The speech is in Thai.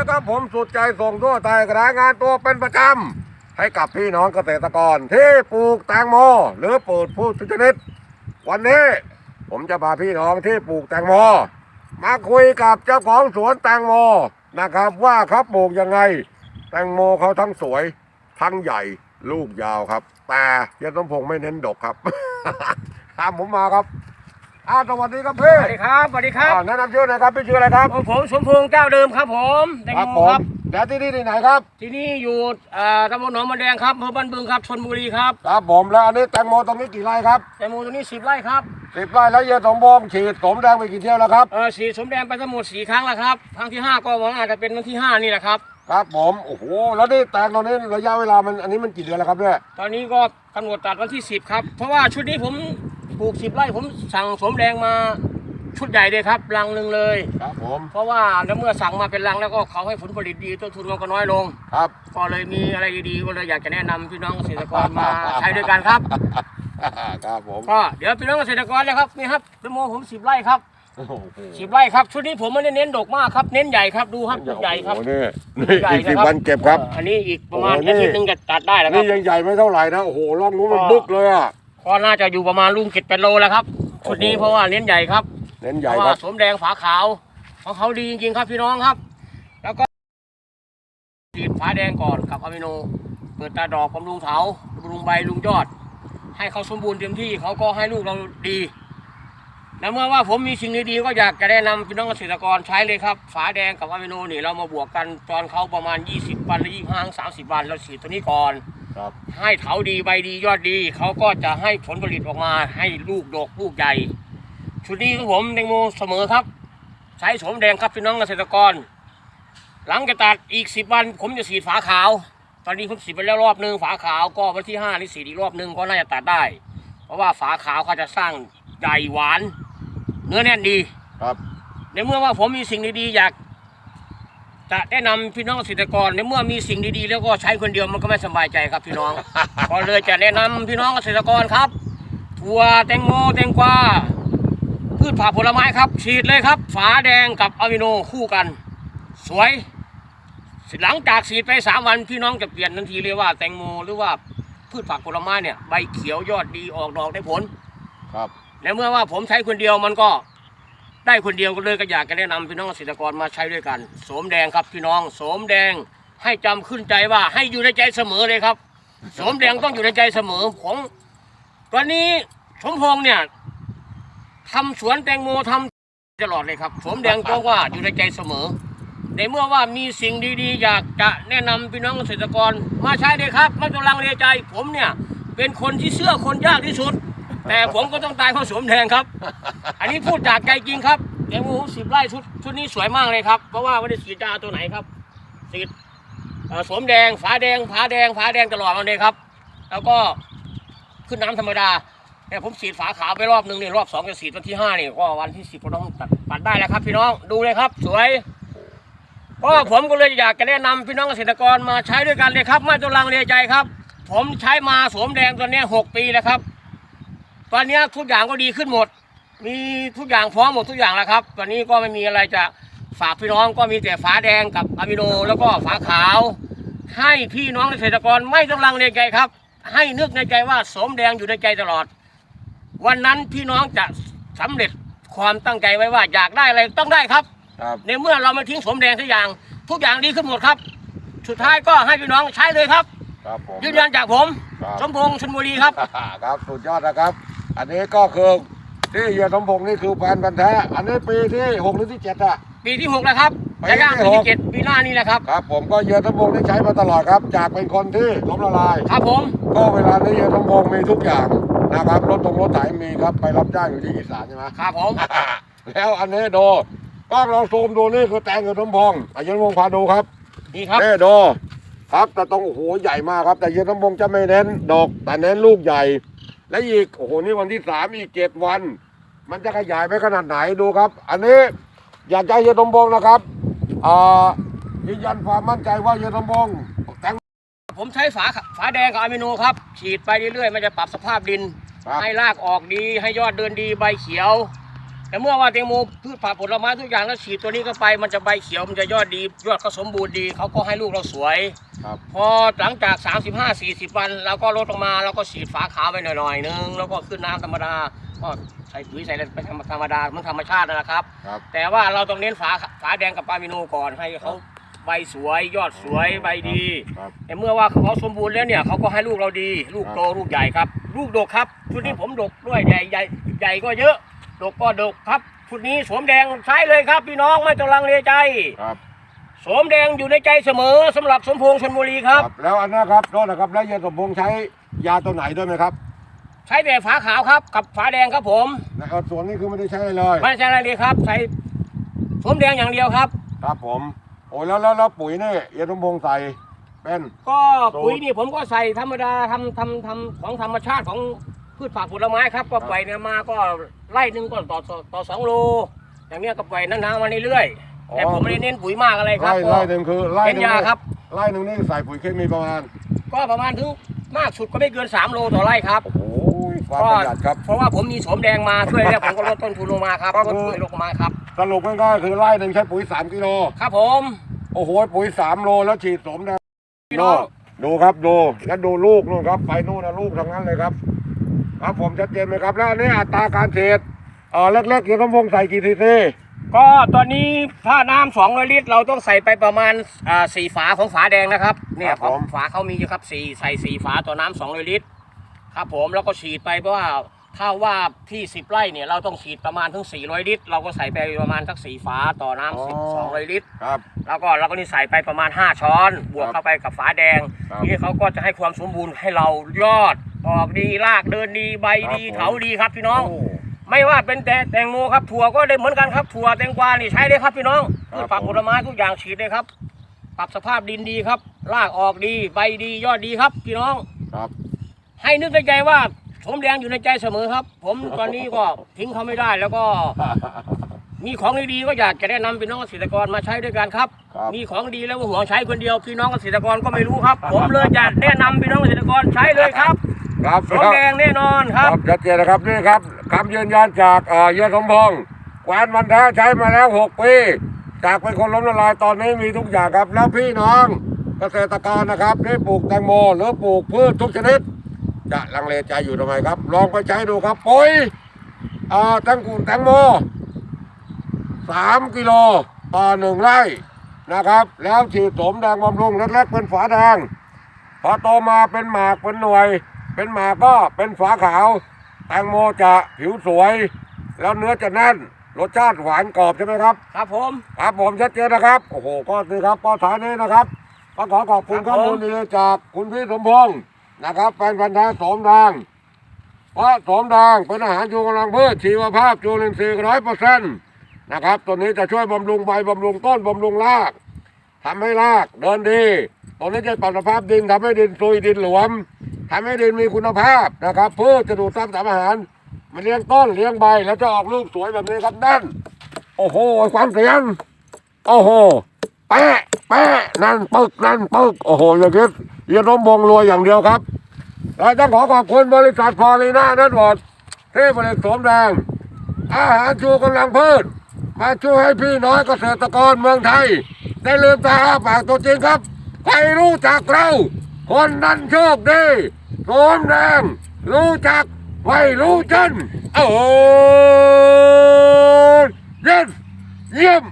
นะครับ ผมสุดใจส่งทั่วไทยรายงานตัวเป็นประจำให้กับพี่น้องเกษตรกรที่ปลูกแตงโม หรือปลูกพืชทุกชนิด วันนี้ผมจะพาพี่น้องที่ปลูกแตงโม มาคุยกับเจ้าของสวนแตงโมนะครับ ว่าเขาปลูกยังไง แตงโมเขาทั้งสวย ทั้งใหญ่ลูกยาวครับ แต่เฮียสมพงษ์ไม่เน้นดกครับตามผมมาครับ อ้าวสวัสดีครับพี่สวัสดีครับสวัสดีครับอ่าแนะนำชื่อหน่อยครับพี่ชื่ออะไรครับผมผมสมพงษ์เจ้าเดิมครับผมแตงครับโมผมครับ แล้วที่นี่ที่ไหนครับ ที่นี่อยู่เอ่อตำบลหนองมะแดงครับอำเภอบ้านบึงครับชนบุรีครับครับผมแล้วอันนี้แตงโมตรงนี้กี่ไร่ครับแตงโมตัวนี้สิบไร่ครับสิบไร่แล้วเฮียสมพงษ์ฉีดสมแดงไปกี่เที่ยวแล้วครับเออสีสมแดงไปทั้งหมดสี่ครั้งแล้วครับครั้งที่ห้าก็หวังอาจจะเป็นวันที่ห้านี่แหละครับครับผมโอ้โหแล้วนี่แตงตรงนี้ระยะเวลามันอันนี้มันกี่เดือนแล้วครับเนี่ยตอนนี้ก็กำหนดตัดวันที่สิบครับเพราะว่าชุดนี้ผม ปลูกสิบไร่ผมสั่งสมแดงมาชุดใหญ่เลยครับรังหนึ่งเลย ครับผม เพราะว่าแล้วเมื่อสั่งมาเป็นรังแล้วก็เขาให้ผลผลิตดีต้นทุนมันก็น้อยลง ครับ ก็เลยมีอะไรดีๆก็เลยอยากจะแนะนำพี่น้องเกษตรกรมา ใช้ด้วยกันครับ ครับผมก็เดี๋ยวพี่น้องเกษตรกรเลยครับนี่ครับแตงโมผมสิบไร่ครับโอ้โหสิบไร่ครับชุดนี้ผมไม่ได้เน้นดกมากครับเน้นใหญ่ครับดูครับใหญ่ครับ โอ้โหนี่นี่ใหญ่อีกสิบนะวันเก็บครับอออันนี้อีกประมาณโอ้โหนี่ อาทิตย์หนึงจะตัดได้แล้วครันี่บ ยังใหญ่ไม่เท่าไหร่นะ โอ้โหร่องนู้นมันก็บึกเลยอะ ก็น่าจะอยู่ประมาณลุงเจ็ดแปดโลแล้วครับชุดนี้โอ้โหเพราะว่าเน้นใหญ่ครับเน้นเพใหญ่ราะครัว่าบสวมแดงฝาขาวของเขาดีจริงๆครับพี่น้องครับ แล้วก็ฉีดฝาแดงก่อนกับอะมิโน เปิดตาดอกบำรุงเถาบำรุงใบลุงยอด ให้เขาสมบูรณ์เต็มที่เขาก็ให้ลูกเราดีแล้วเมื่อว่าผมมีสิ่งดีๆก็อยากจะแนะนำพี่น้องเกษตรกรใช้เลยครับ ฝาแดงกับอะมิโนนี่เรามาบวกกันตอนเขาประมาณ 20วันหรือ25 30วันเราฉีดตัวนี้ก่อน ครับให้เถาดีใบดียอดดี เขาก็จะให้ผลผลิตออกมาให้ลูกดกลูกใหญ่ ชุดนี้ของผมแตงโมเสมอครับ ใช้โสมแดงครับพี่น้องเกษตรกร หลังจากตัดอีกสิบวัน ผมจะสีดฝาขาว ตอนนี้ผมสีดไปแล้วรอบหนึ่งฝาขาวก็วันที่ห้านี่สีดอีกรอบหนึ่งก็น่าจะตัดได้ เพราะว่าฝาขาวเขาจะสร้างใหญ่หวาน เนื้อแน่นดีครับ ในเมื่อว่าผมมีสิ่งดีๆอยาก จะแนะนำพี่น้องเกษตรกรในเมื่อมีสิ่งดีๆ แล้วก็ใช้คนเดียวมันก็ไม่สบายใจครับพี่น้อง ก็เลยจะแนะนำพี่น้องเกษตรกรครับถั่วแตงโมแตงกวาพืชผักผลไม้ครับ ฉีดเลยครับ ฝาแดงกับอะมิโนคู่กัน สวย หลังจากฉีดไปสามวันพี่น้องจะเปลี่ยนทันทีเลยว่าแตงโมหรือว่าพืชผักผลไม้เนี่ยใบเขียวยอดดีออกดอกได้ผล ครับ และเมื่อว่าผมใช้คนเดียวมันก็ ได้คนเดียวก็เลยก็อยากจะแนะนำพี่น้องเกษตรกรมาใช้ด้วยกันโสมแดงครับพี่น้องโสมแดงให้จำขึ้นใจว่าให้อยู่ในใจเสมอเลยครับโสมแดงต้องอยู่ในใจเสมอของตอนนี้สมพงษ์เนี่ยทำสวนแตงโมทำตลอดเลยครับโสมแดงก็ว่าอยู่ในใจเสมอ ในเมื่อว่ามีสิ่งดีๆ อยากจะแนะนำพี่น้องเกษตรกรมาใช้เลยครับไม่ต้องลังเลใจ ผมเนี่ยเป็นคนที่เชื่อคนยากที่สุด แต่ผมก็ต้องตายเพราะสวมแดงครับ อันนี้พูดจากใจจริงครับแตงโมสิบไร่ชุดชุดนี้สวยมากเลยครับเพราะว่าไม่ได้ฉีดาตัวไหนครับฉีดสวมแดงฝาแดงฝาแดงฝาแดงตลอดมาเลยครับ แล้วก็ขึ้นน้ำธรรมดาเนี่ยผมฉีดฝาขาวไปรอบหนึ่งนี่รอบสองจะฉีดวันที่ห้านี่ก็วันที่สิบก็ต้องตัดปัดได้แล้วครับพี่น้องดูเลยครับ สวยก็ผมก็เลยอยากจะแนะนำพี่น้องเกษตรกรมาใช้ด้วยกันเลยครับไม่ต้องลังเลใจครับ ผมใช้มาสวมแดงตัวนี้หกปีแล้วครับ ตอนเนี้ยทุกอย่างก็ดีขึ้นหมด มีทุกอย่างพร้อมหมดทุกอย่างแล้วครับ ตอนนี้ก็ไม่มีอะไรจะฝากพี่น้องก็มีแต่ฝาแดงกับอะมิโนแล้วก็ฝาขาว ให้พี่น้องเกษตรกรไม่ต้องลังเลใจครับ ให้นึกในใจว่าสมแดงอยู่ในใจตลอด วันนั้นพี่น้องจะสำเร็จความตั้งใจไว้ว่าอยากได้อะไรต้องได้ครับครับในเมื่อเราไม่ทิ้งสมแดงทุกอย่าง ทุกอย่างดีขึ้นหมดครับ สุดท้ายก็ให้พี่น้องใช้เลยครับครับผมยืนยันจากผมครับสมพงษ์ชนบุรีครับ ครับสุดยอดนะครับ อันนี้ก็คือที่เฮียสมพงษ์นี่คือแฟนพันธ์แท้ อันนี้ปีที่หกหรือที่เจ็ดอะปีที่หกแล้วครับปีจะย่างที่ปีหที่กเจ็ดปีหน้านี่แหละครับ ครับ ผมก็เฮียสมพงษ์ได้ใช้มาตลอดครับ จากเป็นคนที่ล้มละลาย ครับผม ก็เวลานี้เฮียสมพงษ์มีทุกอย่างนะครับรถตรงรถไถมีครับไปรับจ้างอยู่ที่อีสานใช่ไหม ครับผม แล้วอันนี้ดูก็ลองซูมดูนี่คือแตงกับสมพงษ์อายุสมพงษ์พาดูครับ นี่ครับนี่ดูครับแต่ตรงโอ้โหใหญ่มากครับ แต่เฮียสมพงษ์จะไม่เน้นดอก แต่เน้นลูกใหญ่ และอีกโอ้โหนี่วันที่สามอีกเจ็ดวัน มันจะขยายไปขนาดไหนดูครับ อันนี้อยากจะให้เฮียสมพงษ์นะครับอ่ายืนยันความมั่นใจว่าเฮียสมพงษ์แตงผมใช้ฝาฝาแดงกับอะมิโนครับฉีดไปเรื่อยๆมันจะปรับสภาพดินครับให้รากออกดีให้ยอดเดินดีใบเขียว แต่เมื่อว่าแตงโมพืชผักผลไม้ทุกอย่างแล้วฉีดตัวนี้เข้าไป มันจะใบเขียวมันจะยอดดียอดก็สมบูรณ์ดีเขาก็ให้ลูกเราสวย ครับ พอหลังจาก 35 40 วันเราก็ลดลงมาเราก็ฉีดฝาขาวไปหน่อยๆนึงแล้วก็ขึ้นน้ำธรรมดาก็ใส่ปุ๋ยใส่อะไรไปธรรมดามันธรรมชาตินะครับ ครับ แต่ว่าเราต้องเน้นฝาฝาแดงกับปามิโนก่อนให้เขาใบสวย ยอดสวยใบดี ครับ แต่เมื่อว่าเขาสมบูรณ์แล้วเนี่ยเขาก็ให้ลูกเราดี ลูกครับโตลูกใหญ่ครับ ลูกดกครับชุดนี้ผมดกด้วยใหญ่ใหญ่ใหญ่ก็เยอะ ดกก็ดกครับชุดนี้สวมแดงใช้เลยครับ พี่น้องไม่ต้องลังเลใจครับสวมแดงอยู่ในใจเสมอสำหรับสมพงษ์ชนบุรีครับแล้วอันนั้นครับโทษนะครับ แล้วยาสมพงษ์ใช้ยาตัวไหนด้วยไหมครับใช้แต่ฝาขาวครับ กับฝาแดงครับผมนะครับส่วนนี้คือไม่ได้ใช้อะไรเลยไม่ใช่อะไรเลยครับ ใช้สวมแดงอย่างเดียวครับ ครับผมโอ้ยแล้วแล้วแล้วปุ๋ยนี่ยาสมพงษ์ใส่เป็น ก็ปุ๋ยนี่ผมก็ใส่ธรรมดาทำทำทำของธรรมชาติของ พืชผักผลไม้ครับก็ปล่อยเนี่ยมาก็ไร่หนึ่งก็ต่อต่อต่อสองโล อย่างเนี้ยก็ปล่อยนานๆมาเรื่อยๆแต่ผมไม่ได้เน้นปุ๋ยมากอะไรครับไล่ก็ไล่หนึ่งคือไล่หเป็นนึ่งยานี่ครับไล่หนึ่งนี่ใส่ปุ๋ยเคมีประมาณ ก็ประมาณถึงมากสุดก็ไม่เกิน 3 โลต่อไร่ครับโอ้ยความประหยัดครับเพราะว่าผมมีโสมแดงมาช่วยแล้วผมก็ลดต้นทุนลงมาครับก็ลดคือปุ๋ยลงมาครับสรุปง่ายๆคือไล่หนึ่งใช้ปุ๋ยสามกิโลครับผมโอ้โหปุ๋ยสามโลแล้วฉีดสมนะพี่น้องดูครับดูแล้วดูลูกนู่นครับไปนู่นนะลูกทั้งนั้นเลยครับ ครับผมชัดเจนไหมครับ แล้วอันนี้อัตราการฉีดเออเล็กๆยาสมพงษ์ใส่กี่ซีซีก็ตอนนี้ถ้าน้ำสองลิตร เราต้องใส่ไปประมาณอ่าสี่ฝาของฝาแดงนะครับ เนี่ยของฝาเขามีอยู่ครับสี่ใส่สี่ฝาต่อน้ำสองลิตร ครับผมแล้วก็ฉีดไปเพราะว่าถ้าว่าที่สิบไร่เนี่ยเราต้องฉีดประมาณถึง400ลิตร เราก็ใส่ไปประมาณสักสี่ฝาต่อน้ำสิบสองร้อยลิตร ครับ แล้วก็เราก็นี่ใส่ไปประมาณ5ช้อน บวกเข้าไปกับฝาแดงครับนี่เขาก็จะให้ความสมบูรณ์ให้เรายอด ออกดีรากเดินดีใบดีครับผม เถาดีครับพี่น้องโไม่ว่าเป็นแต่แตงโมครับถั่วก็ได้เหมือนกันครับถั่วแตงกวานี่ใช้ได้ครับพี่น้องครับ พืชผักผมผลไม้ทุกอย่างฉีดได้ครับ ปรับสภาพดินดีครับรากออกดีใบดียอดดีครับ พี่น้อง ครับ ให้นึกในใจว่าสมแดงอยู่ในใจเสมอครับ ผมตอนนี้ก็ ทิ้งเขาไม่ได้ แล้วก็มีของดีๆก็อยากจะแนะนำพี่น้องเกษตรกรมาใช้ด้วยกันครับ ครับ มีของดีแล้วก็ห่วงใช้คนเดียวพี่น้องเกษตรกรก็ไม่รู้ครับ ผมเลยจะแนะนำพี่น้องเกษตรกรใช้เลยครับ ครับสมแดงแน่นอนคครัรับบชัดเจนนะครับนี่ครับคำยืนยันจากเอ่อยาสมพงษ์แควนวันแท้ใช้มาแล้วหกปีจากเป็นคนล้มละลายตอนนี้มีทุกอย่างครับแล้วพี่น้องเกษตรกรนะครับที่ปลูกแตงโมหรือปลูกพืชทุกชนิด จะลังเลใจอยู่ทำไมครับ ลองไปใช้ดูครับปุ๋ยเอ่อแตงกูแตงโม สามกิโลต่อหนึ่งไร่นะครับ แล้วฉีดสมแดงบำรุงเล็กๆเป็นฝาแดงพอโตมาเป็นหมากเป็นหน่วย เป็นหมากก็เป็นฝาขาว แตงโมจะผิวสวย แล้วเนื้อจะแน่น รสชาติหวานกรอบใช่ไหมครับ ครับผม ครับผมชัดเจนนะครับ โอ้โหก็นี่ครับก็ฐานนี้นะครับก็ขอขอบคุณครัข้อบผมมูลดีๆจากคุณพี่สมพงษ์นะครับแฟนพันธ์แท้สมแดงเพราะสมแดงเป็นอาหารชูกำลังพืชชีวภาพจุลินทรีย์ร้อยเปอร์เซ็นต์นะครับ ตัวนี้จะช่วยบำรุงใบบำรุงต้นบำรุงรากทำให้รากเดินดี ตัวนี้จะปรับสภาพดินทำให้ดินซุยดินหลวม ทำให้ดินมีคุณภาพนะครับพืชจะดูดซับสารอาหาร มันเลี้ยงต้นเลี้ยงใบแล้วจะออกลูกสวยแบบนี้ครับแน่น โอ้โห ความเสียง โอ้โห แปะแปะนั่นปึกนั่นปึกโอ้โหอย่าคิดอย่าล้มวงรวยอย่างเดียวครับเราต้องขอขอบคุณบริษัทพอลีน่านั่นหมดที่ผลิตสมแดง อาหารชูกำลังพืช มาช่วยให้พี่น้อยเกษตรกรเมืองไทย ได้ลืมตาอ้าปากตัวจริงครับ ใครรู้จักเรา คนนั้นโชคดี รวมแรงรู้จักไม่รู้จนโอ้ยเยี่ยมเยี่ยม